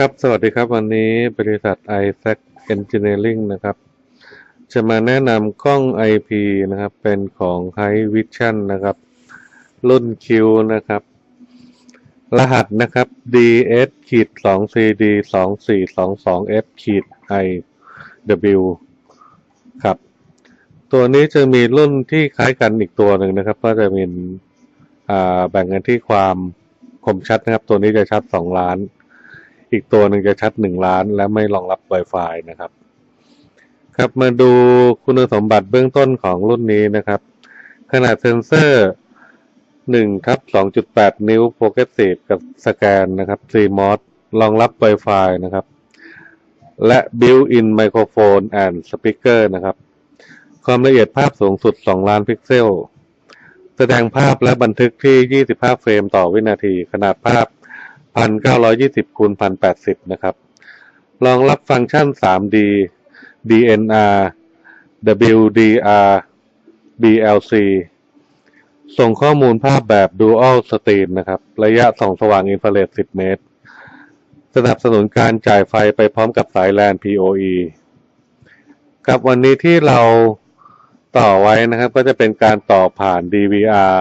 ครับ สวัสดีครับ วันนี้บริษัท i s a c Engineering นะครับ จะมาแนะนำกล้อง IP นะครับ เป็นของ High Vision นะครับ รุ่น Q นะครับ รหัสนะครับ DS ขีด2 CD 2 4 2 2 F ขีด I W ครับ ตัวนี้จะมีรุ่นที่คล้ายกันอีกตัวหนึ่งนะครับ ก็จะเป็นอ่าแบ่งกันที่ความคมชัดนะครับ ตัวนี้จะชัด 2 ล้าน อีกตัวหนึ่งจะชัด1ล้านและไม่รองรับ Wi-Fi นะครับ ครับมาดูคุณสมบัติเบื้องต้นของรุ่นนี้นะครับ ขนาดเซนเซอร์1ทับ2.8 นิ้ว Progressive กับสแกนนะครับ CMOS รองรับ Wi-Fi นะครับ และ Built-in Microphone and Speaker นะครับ ความละเอียดภาพสูงสุด 2 ล้านพิกเซล แสดงภาพและบันทึกที่ 25 เฟรมต่อวินาที ขนาดภาพ 1920คูณ1080นะครับรองรับฟังก์ชัน 3D DNR WDR BLC ส่งข้อมูลภาพแบบ Dual Stream นะครับ ระยะส่องสว่างอินฟราเรด10 เมตร สนับสนุนการจ่ายไฟไปพร้อมกับสายแลน PoE ครับวันนี้ที่เราต่อไว้นะครับ ก็จะเป็นการต่อผ่าน DVR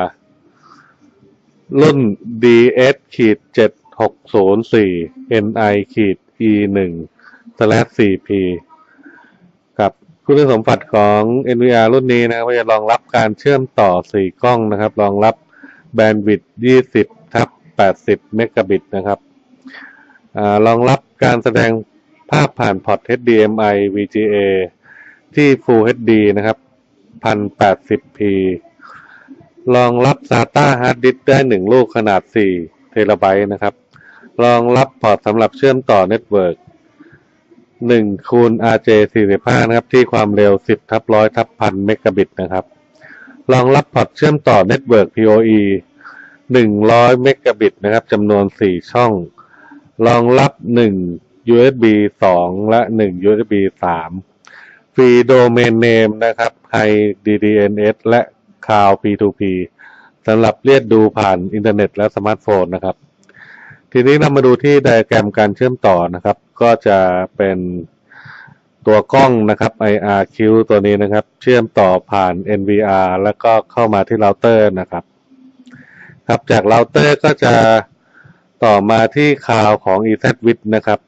รุ่น DS-7 DS ขีด7604 NI ขีด E 1 slash 4P กับคุณสมบัติของ NVR รุ่นนี้นะครับจะรองรับการเชื่อมต่อ 4 กล้องนะครับ รองรับแบนด์วิดต์20 ทับ 80 เมกะบิตนะครับอารองรับการแสดงภาพผ่านพอร์ต HDMI VGA ที่ Full HD นะครับ 1080p รองรับ SATA Hard Disk ได้ 1 ลูกขนาด 4 เทราไบต์นะครับ รองรับพอร์ตสำหรับเชื่อมต่อเน็ตเวิร์ก1คูณ RJ45 นะครับ ที่ความเร็ว 10ทับ100ทับ1000เมกะบิตนะครับรองรับพอร์ตเชื่อมต่อเน็ตเวิร์ก PoE 100เมกะบิตนะครับจำนวน 4 ช่อง รองรับ 1 USB 2 และ 1 USB 3 ฟรีโดเมนเนมนะครับ High DDNS และ Cloud P2P สำหรับเรียกดูผ่านอินเทอร์เน็ตและสมาร์ทโฟนนะครับ ทีนี้เรามาดูที่ไดอะแกรมการเชื่อมต่อนะครับ ก็จะเป็นตัวกล้องนะครับ IRQ ตัวนี้นะครับ เชื่อมต่อผ่าน NVR แล้วก็เข้ามาที่เราเตอร์นะครับ ครับจากเราเตอร์ก็จะต่อมาที่คาวของ EZWIT นะครับ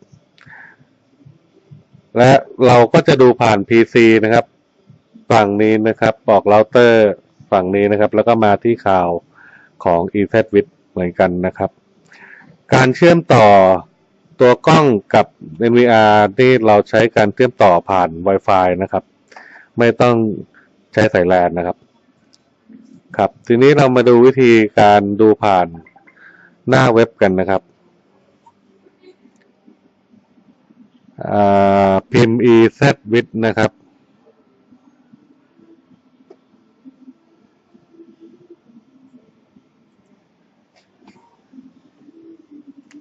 และเราก็จะดูผ่าน PC นะครับ ฝั่งนี้นะครับบอกเราเตอร์ฝั่งนี้นะครับ แล้วก็มาที่ข่าวของ EZWIT เหมือนกันนะครับ การเชื่อมต่อตัวกล้องกับ NVR ที่เราใช้การเชื่อมต่อผ่าน Wi-Fi นะครับ ไม่ต้องใช้สายแลนนะครับ ครับ ทีนี้เรามาดูวิธีการดูผ่านหน้าเว็บกันนะครับอ่าพิมพ์ EZWIT นะครับ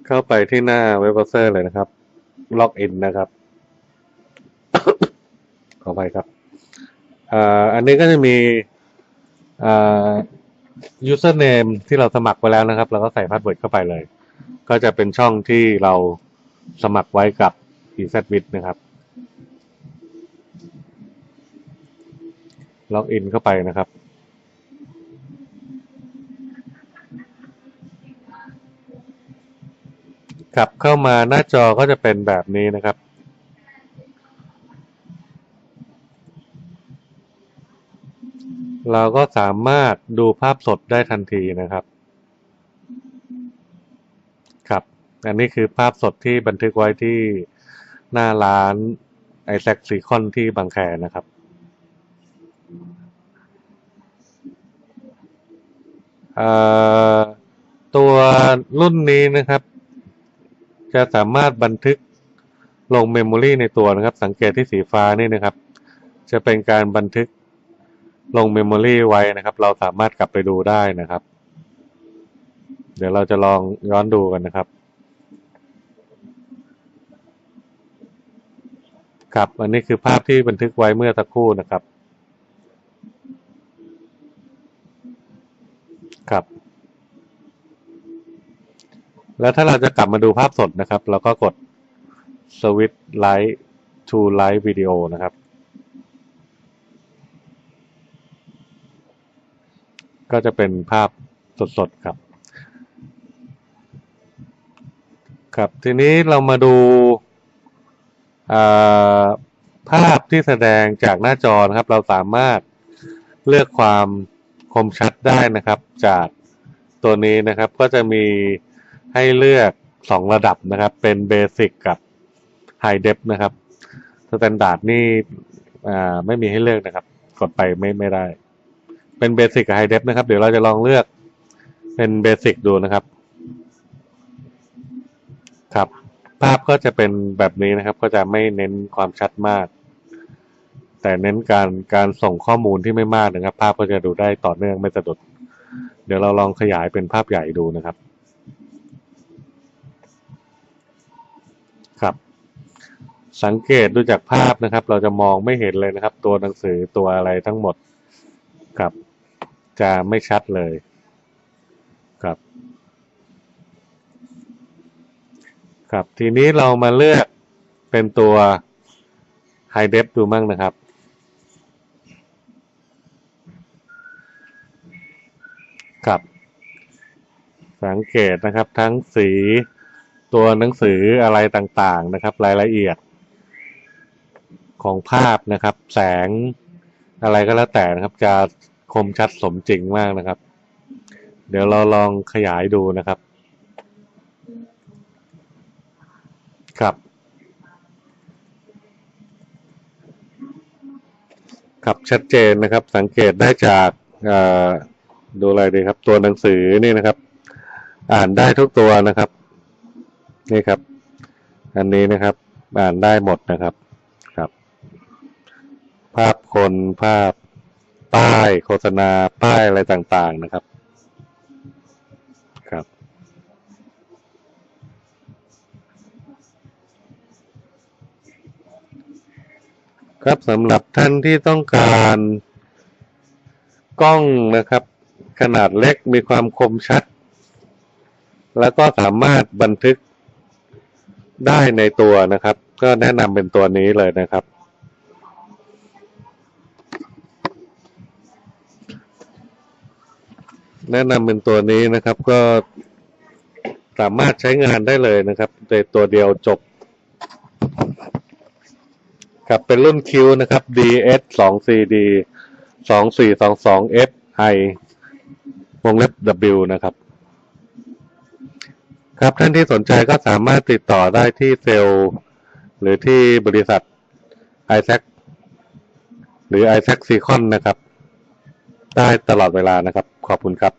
เข้าไปที่หน้าเว็บเบราว์เซอร์เลยนะครับ ล็อกอินนะครับ ขอไปครับอ่าอันนี้ก็จะมีอ่า username ที่เราสมัครไปแล้วนะครับ เราก็ใส่พาสเวิร์ดเข้าไปเลย ก็จะเป็นช่องที่เราสมัครไว้กับ EZWIT นะครับล็อกอินเข้าไปนะครับ ครับเข้ามาหน้าจอก็จะเป็นแบบนี้นะครับ เราก็สามารถดูภาพสดได้ทันทีนะครับ ครับ อันนี้คือภาพสดที่บันทึกไว้ที่หน้าร้านไอแซคซีคอนที่บางแคนะครับตัวรุ่นนี้นะครับ จะสามารถบันทึกลงเมมโมรีในตัวนะครับ สังเกตที่สีฟ้านี่นะครับ จะเป็นการบันทึกลงเมมโมรีไว้นะครับ เราสามารถกลับไปดูได้นะครับ เดี๋ยวเราจะลองย้อนดูกันนะครับครับ อันนี้คือภาพที่บันทึกไว้เมื่อสักครู่นะครับ ครับ แล้วถ้าเราจะกลับมาดูภาพสดนะครับ เราก็กด Switch Lite to Live Video นะครับ ก็จะเป็นภาพสดๆครับ ครับ ทีนี้เรามาดูภาพที่แสดงจากหน้าจอนะครับ เราสามารถเลือกความคมชัดได้นะครับ จากตัวนี้นะครับ ก็จะมี ให้เลือกสองระดับนะครับ เป็นเบสิกกับไฮเดฟนะครับสแตนดาร์ดนี่ไม่มีให้เลือกนะครับ กดไปไม่ไม่ได้ เป็นเบสิกกับไฮเดฟนะครับ เดี๋ยวเราจะลองเลือกเป็นเบสิกดูนะครับ ครับ ภาพก็จะเป็นแบบนี้นะครับ ก็จะไม่เน้นความชัดมาก แต่เน้นการการส่งข้อมูลที่ไม่มากนะครับ ภาพก็จะดูได้ต่อเนื่องไม่สะดุด เดี๋ยวเราลองขยายเป็นภาพใหญ่ดูนะครับ ครับ สังเกตดูจากภาพนะครับ เราจะมองไม่เห็นเลยนะครับ ตัวหนังสือตัวอะไรทั้งหมดครับ จะไม่ชัดเลยครับครับทีนี้เรามาเลือกเป็นตัว High Def ดูมั่งนะครับครับ สังเกตนะครับทั้งสี ตัวหนังสืออะไรต่างๆนะครับ รายละเอียด ของภาพนะครับ แสงอะไรก็แล้วแต่นะครับ จะคมชัดสมจริงมากนะครับ เดี๋ยวเราลองขยายดูนะครับ ครับ ครับชัดเจนนะครับ สังเกตได้จากดูอะไรดีครับ ตัวหนังสือนี่นะครับ อ่านได้ทุกตัวนะครับ นี่ครับ อันนี้นะครับอ่านได้หมดนะครับครับ ภาพคนภาพป้ายโฆษณาป้ายอะไรต่างๆนะครับครับครับสำหรับท่านที่ต้องการกล้องนะครับ ขนาดเล็กมีความคมชัด แล้วก็สามารถบันทึก ได้ในตัวนะครับ ก็แนะนำเป็นตัวนี้เลยนะครับ แนะนำเป็นตัวนี้นะครับก็สามารถใช้งานได้เลยนะครับในตัวเดียวจบครับเป็นรุ่นคิวนะครับ DS 2 CD 2 4 2 2 F I วงเล็บ W นะครับ ครับท่านที่สนใจก็สามารถติดต่อได้ที่เซลล์ หรือที่บริษัท i s a c หรือ i s a c s e c o n นะครับ ได้ตลอดเวลานะครับ ขอบคุณครับ